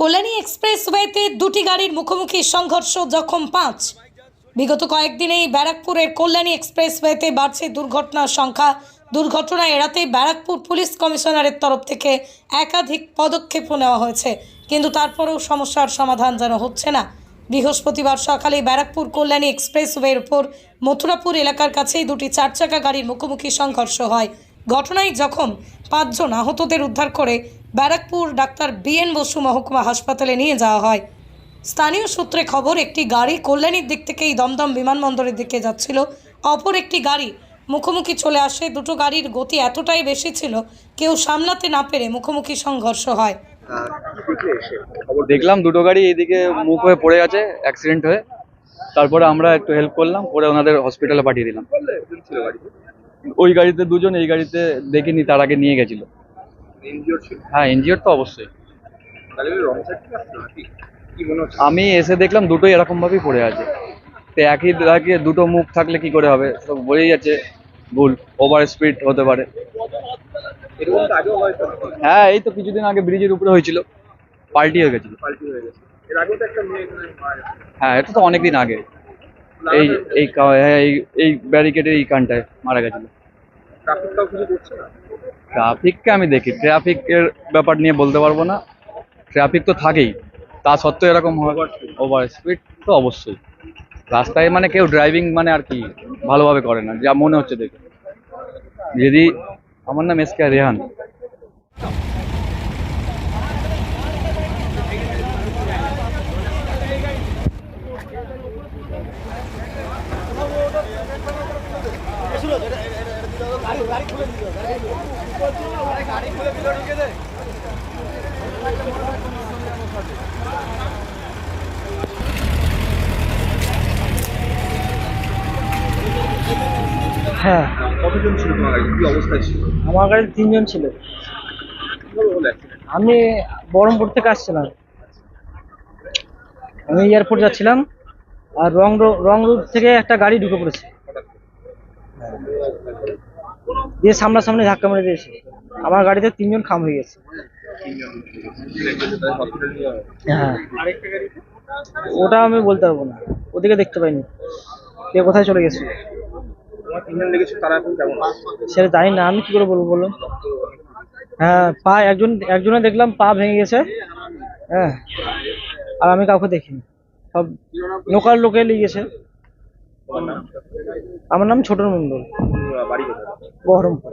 কল্যাণী এক্সপ্রেসওয়েতে দুটি গাড়ির মুখোমুখি সংঘর্ষ জখম পাঁচ। বিগত কয়েকদিনেই ব্যারাকপুরের কল্যাণী এক্সপ্রেসওয়েতে বাড়ছে দুর্ঘটনার সংখ্যা। দুর্ঘটনা এড়াতে ব্যারাকপুর পুলিশ কমিশনারের তরফ থেকে একাধিক পদক্ষেপও নেওয়া হয়েছে। কিন্তু তারপরেও সমস্যার সমাধান যেন হচ্ছে না। বৃহস্পতিবার সকালে ব্যারাকপুর কল্যাণী এক্সপ্রেসওয়ের উপর মথুরাপুর এলাকার কাছেই দুটি চার চাকা গাড়ির মুখোমুখি সংঘর্ষ হয়। ঘটনায় জখম পাঁচজন আহতদের উদ্ধার করে ব্যারাকপুর ডাক্তার বিএন বসু মহকুমা হাসপাতালে নিয়ে যাওয়া হয়। স্থানীয় সূত্রে খবর, একটি গাড়ি কল্যাণীর দিক থেকেই দমদম বিমানবন্দরের দিকে যাচ্ছিল। অপর একটি গাড়ি মুখোমুখি চলে আসে। দুটো গাড়ির গতি এতটাই বেশি ছিল, কেউ সামলাতে না পেরে মুখোমুখি সংঘর্ষ হয়। দেখলাম দুটো গাড়ি এইদিকে মুখ হয়ে পড়ে আছে অ্যাক্সিডেন্ট হয়ে। তারপরে আমরা একটু হেল্প করলাম পরে ওনাদের হসপিটালে পাঠিয়ে দিলাম। ওই গাড়িতে দুজন, এই গাড়িতে দেখিনি, তার আগে নিয়ে গেছিল। হ্যাঁ এনজিওর তো অবশ্যই। আমি এসে দেখলাম দুটোই এরকম ভাবেই পড়ে আছে। তো একই লাগে দুটো মুখ থাকলে কি করে হবে? তো বোঝাই যাচ্ছে ভুল ওভার স্পিড হতে পারে। হ্যাঁ এই তো কিছুদিন আগে ব্রিজের উপরে হয়েছিল। পাল্টি হয়ে গেছিল। হ্যাঁ এটা তো অনেকদিন আগে। এই এই হ্যাঁ এই এই ব্যারিকেডের এই কানটায় মারা গেছিল। ট্রাফিককে আমি দেখি ট্রাফিকের ব্যাপার নিয়ে বলতে পারব না। ট্রাফিক তো থাকেই তা সত্ত্বেও এরকম হয়। ওভার স্পিড তো অবশ্যই। রাস্তায় মানে কেউ ড্রাইভিং মানে আর কি ভালোভাবে করে না যা মনে হচ্ছে দেখে। যদি আমার নাম এস কে রেহান হ্যাঁ। কতজন ছিল তোমার গাড়ি কি অবস্থায় ছিল? আমার গাড়িতে তিনজন ছিল? আমি বহরমপুর থেকে আসছিলাম। আমি এয়ারপোর্ট যাচ্ছিলাম আর রং রো- রং রুট থেকে একটা গাড়ি ঢুকে পড়েছে। দিয়ে সামনাসামনি ধাক্কা মেরে দিয়েছে। আমার গাড়িতে তিনজন খাম হয়ে গেছে। হ্যাঁ। ওটা আমি বলতে পারব না। ওদিকে দেখতে পাইনি। কে কোথায় চলে গেছে? লেগেছে? সেটা জানি না। আমি কি করে বলব বলুন? হ্যাঁ পা একজন একজনে দেখলাম, পা ভেঙে গেছে। হ্যাঁ। আর আমি কাউকে দেখিনি। সব লোকাল লোকে নিয়ে গেছে। তোমার নাম আমার নাম ছোটন মন্ডল বহরমপুর।